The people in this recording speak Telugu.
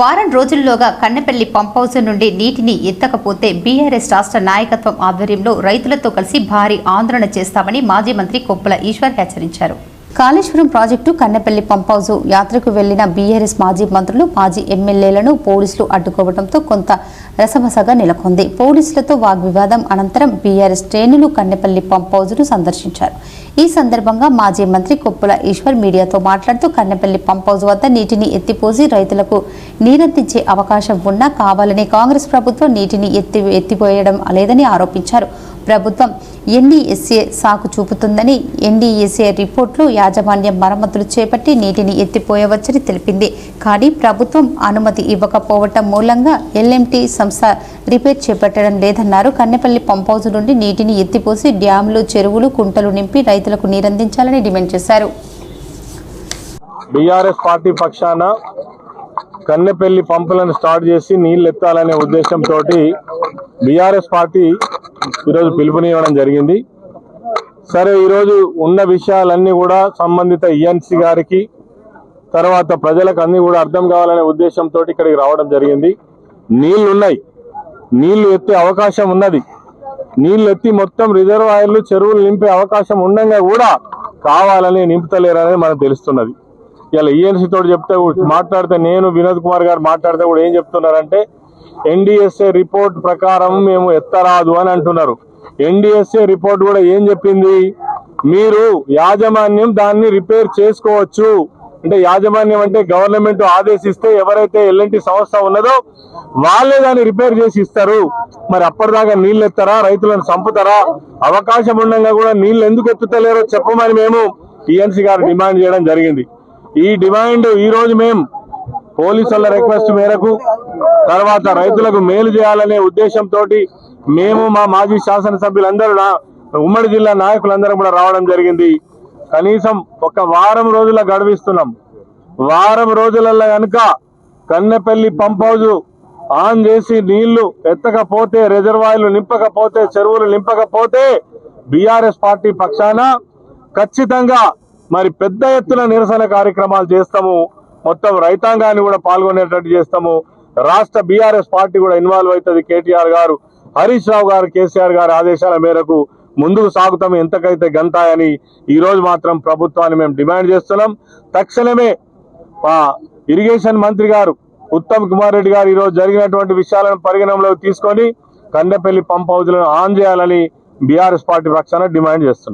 వారం రోజుల్లోగా కన్నెపల్లి పంప్ హౌస్ నుండి నీటిని ఎత్తకపోతే బీఆర్ఎస్ రాష్ట్ర నాయకత్వం ఆధ్వర్యంలో రైతులతో కలిసి భారీ ఆందోళన చేస్తామని మాజీ మంత్రి కొప్పుల ఈశ్వర్ హెచ్చరించారు. కాళేశ్వరం ప్రాజెక్టు కన్నెపల్లి పంపౌజు యాత్రకు వెళ్ళిన బీఆర్ఎస్ మాజీ మంత్రులు మాజీ ఎమ్మెల్యేలను పోలీసులు అడ్డుకోవడంతో కొంత రసమసగా నెలకొంది. పోలీసులతో వాగ్వివాదం అనంతరం బీఆర్ఎస్ శ్రేణులు కన్నెపల్లి పంప్ సందర్శించారు. ఈ సందర్భంగా మాజీ మంత్రి కొప్పుల ఈశ్వర్ మీడియాతో మాట్లాడుతూ కన్నెపల్లి పంప్ హౌస్ వద్ద నీటిని ఎత్తిపోసి రైతులకు నీరందించే అవకాశం ఉన్నా కావాలని కాంగ్రెస్ ప్రభుత్వం నీటిని ఎత్తి ఎత్తిపోయడం లేదని ఆరోపించారు. ప్రభుత్వం ఎన్డీఎస్ఏ సాకు చూపుతుందని ఎన్డీఎస్ఏ రిపోర్ట్లు యాజమాన్యం మరమ్మతులు చేపట్టి నీటిని ఎత్తిపోయవచ్చని తెలిపింది. కానీ ప్రభుత్వం అనుమతి ఇవ్వకపోవటం మూలంగా ఎల్ఎంటీ సంస్థ రిపేర్ చేపట్టడం లేదన్నారు. కన్నెపల్లి పంప్ హౌస్ నుండి నీటిని ఎత్తిపోసి డ్యాములు చెరువులు కుంటలు నింపి రైతులకు నీరందించాలని డిమాండ్ చేశారు. బీఆర్ఎస్ పార్టీ పక్షాన కన్నెపల్లి పంపులను స్టార్ట్ చేసి నీళ్ళు ఎత్తాలనే ఉద్దేశంతో బీఆర్ఎస్ పార్టీ ఈరోజు పిలుపునివ్వడం జరిగింది. సరే ఈరోజు ఉన్న విషయాలన్నీ కూడా సంబంధిత ఈఎన్సీ గారికి తర్వాత ప్రజలకు అన్ని కూడా అర్థం కావాలనే ఉద్దేశంతో ఇక్కడికి రావడం జరిగింది. నీళ్ళు ఉన్నాయి. నీళ్ళు ఎత్తే అవకాశం ఉన్నది. నీళ్ళు ఎత్తి మొత్తం రిజర్వాయర్లు చెరువులు నింపే అవకాశం ఉండగా కూడా కావాలని నింపుతలేరనేది మనకు తెలుస్తున్నది. ఇలా ఈఎన్సీ తోటి చెప్తే మాట్లాడితే నేను వినోద్ కుమార్ గారు మాట్లాడితే కూడా ఏం చెప్తున్నారంటే ఎన్డిఎస్ఏ రిపోర్ట్ ప్రకారం మేము ఎత్తరాదు అని అంటున్నారు. ఎన్డిఎస్ఏ రిపోర్ట్ కూడా ఏం చెప్పింది? మీరు యాజమాన్యం దాన్ని రిపేర్ చేసుకోవచ్చు. అంటే యాజమాన్యం అంటే గవర్నమెంట్ ఆదేశిస్తే ఎవరైతే ఎల్ఎన్టీ సంస్థ ఉన్నదో వాళ్ళే దాన్ని రిపేర్ చేసి ఇస్తారు. మరి అప్పటిదాకా నీళ్ళు ఎత్తారా? రైతులను చంపుతారా? అవకాశం ఉండగా కూడా నీళ్ళు ఎందుకు ఎత్తుతలేరో చెప్పమని మేము టీఎన్సీ గారు డిమాండ్ చేయడం జరిగింది. ఈ డిమాండ్ ఈ రోజు మేము పోలీసుల రిక్వెస్ట్ మేరకు తర్వాత రైతులకు మేలు చేయాలనే ఉద్దేశంతో మేము మా మాజీ శాసనసభ్యులందరూ నా- ఉమ్మడి జిల్లా నాయకులందరం కూడా రావడం జరిగింది. కనీసం ఒక వారం రోజుల గడువిస్తున్నాం. వారం రోజులలో కనుక కన్నెపల్లి పంప్ హౌజ్ ఆన్ చేసి నీళ్ళు ఎత్తకపోతే రిజర్వాయర్లు నింపకపోతే చెరువులు నింపకపోతే బీఆర్ఎస్ పార్టీ పక్షాన ఖచ్చితంగా మరి పెద్ద ఎత్తున నిరసన కార్యక్రమాలు చేస్తాము. మొత్తం రైతాంగాన్ని కూడా పాల్గొనేటట్టు చేస్తాము. రాష్ట్ర బీఆర్ఎస్ పార్టీ కూడా ఇన్వాల్వ్ అవుతుంది. కేటీఆర్ గారు హరీష్ రావు గారు కేసీఆర్ గారి ఆదేశాల మేరకు ముందుకు సాగుతాము. ఎంతకైతే గంతాయని ఈ రోజు మాత్రం ప్రభుత్వాన్ని మేము డిమాండ్ చేస్తున్నాం. తక్షణమే ఇరిగేషన్ మంత్రి గారు ఉత్తమ్ కుమార్ రెడ్డి గారు ఈరోజు జరిగినటువంటి విషయాలను పరిగణనలోకి తీసుకొని కండపల్లి పంప్ హౌజ్లను ఆన్ చేయాలని బీఆర్ఎస్ పార్టీ పక్షాన డిమాండ్ చేస్తున్నాం